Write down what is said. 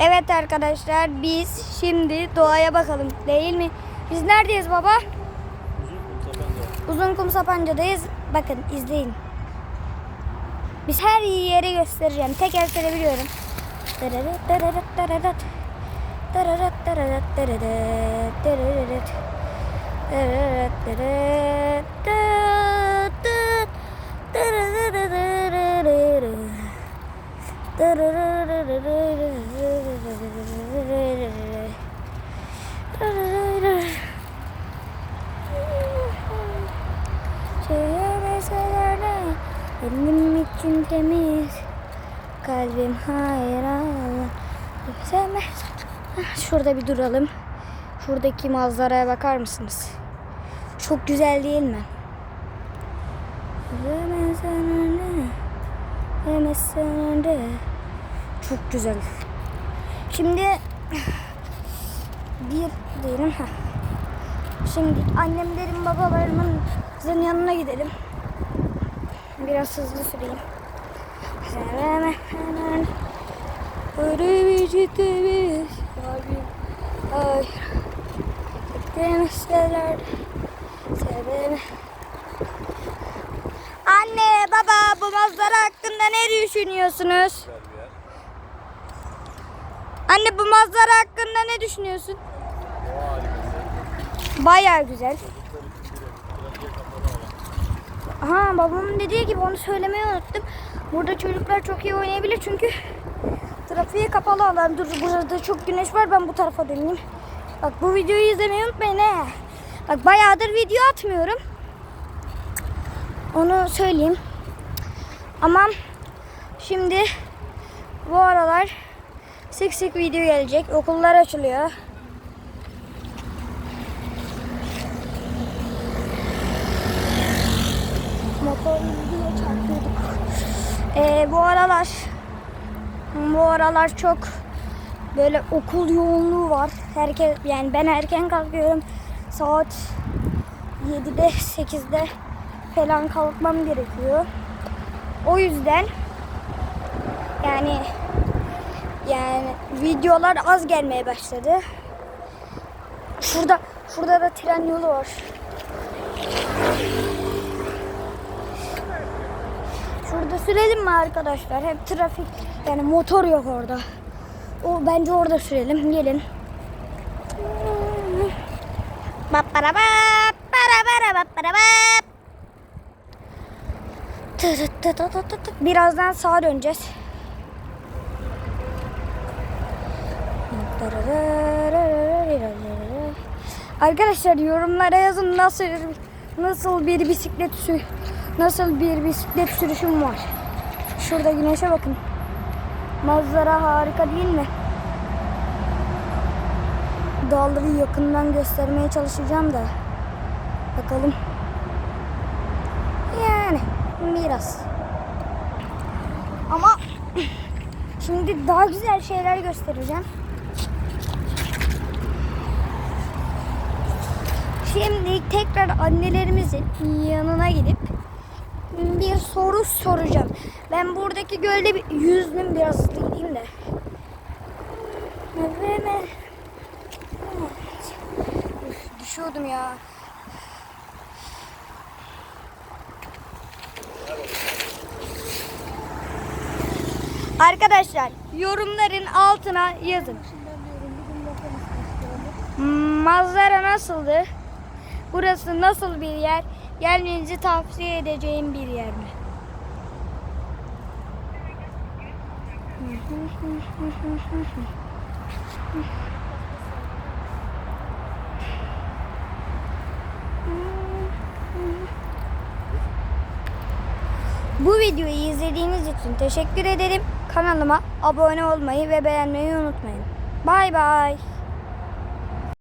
Evet arkadaşlar biz şimdi doğaya bakalım değil mi? Biz neredeyiz baba? Uzun kum Sapanca'dayız. Bakın izleyin. Biz her yeri göstereceğim. Tek el temiz Kalbim hayran Sevmez Şurada bir duralım Şuradaki manzaraya bakar mısınız? Çok güzel değil mi? Çok güzel Şimdi Bir diyelim ha. Şimdi annemlerin babalarımın yanına gidelim. Biraz hızlı süreyim. Öyle bir ciddi bir kalbim. Ay. Demişler. Sevme. Anne baba bu manzara hakkında ne düşünüyorsunuz? Anne bu manzara hakkında ne düşünüyorsun? Bayağı güzel. Aha babamın dediği gibi onu söylemeyi unuttum. Burada çocuklar çok iyi oynayabilir çünkü trafiğe kapalı alan. Dur burada çok güneş var ben bu tarafa döneyim. Bak bu videoyu izlemeyi unutmayın he. Bak bayağıdır video atmıyorum. Onu söyleyeyim. Ama şimdi bu aralar sık sık video gelecek. Okullar açılıyor. Motor yüzüne çarpıyorduk. Ee, bu aralar bu aralar çok böyle okul yoğunluğu var. Herkes yani ben erken kalkıyorum. Saat 7'de 8'de falan kalkmam gerekiyor. O yüzden yani yani videolar az gelmeye başladı. Şurada şurada da tren yolu var. Şurada sürelim mi arkadaşlar? Hep trafik yani motor yok orada. O bence orada sürelim. Gelin. Birazdan sağa döneceğiz. Arkadaşlar yorumlara yazın nasıl nasıl bir bisiklet sür nasıl bir bisiklet sürüşüm var. Şurada güneşe bakın. Manzara harika değil mi? Dağları yakından göstermeye çalışacağım da. Bakalım. Yani biraz. Ama şimdi daha güzel şeyler göstereceğim. Şimdi tekrar annelerimizin yanına gidip bir soru soracağım. Ben buradaki gölde bir yüzdüm biraz hızlı gideyim de. Düşüyordum ya. Arkadaşlar yorumların altına yazın. Manzara nasıldı? Burası nasıl bir yer? Gelmenizi tavsiye edeceğim bir yer mi? Bu videoyu izlediğiniz için teşekkür ederim. Kanalıma abone olmayı ve beğenmeyi unutmayın. Bay bay.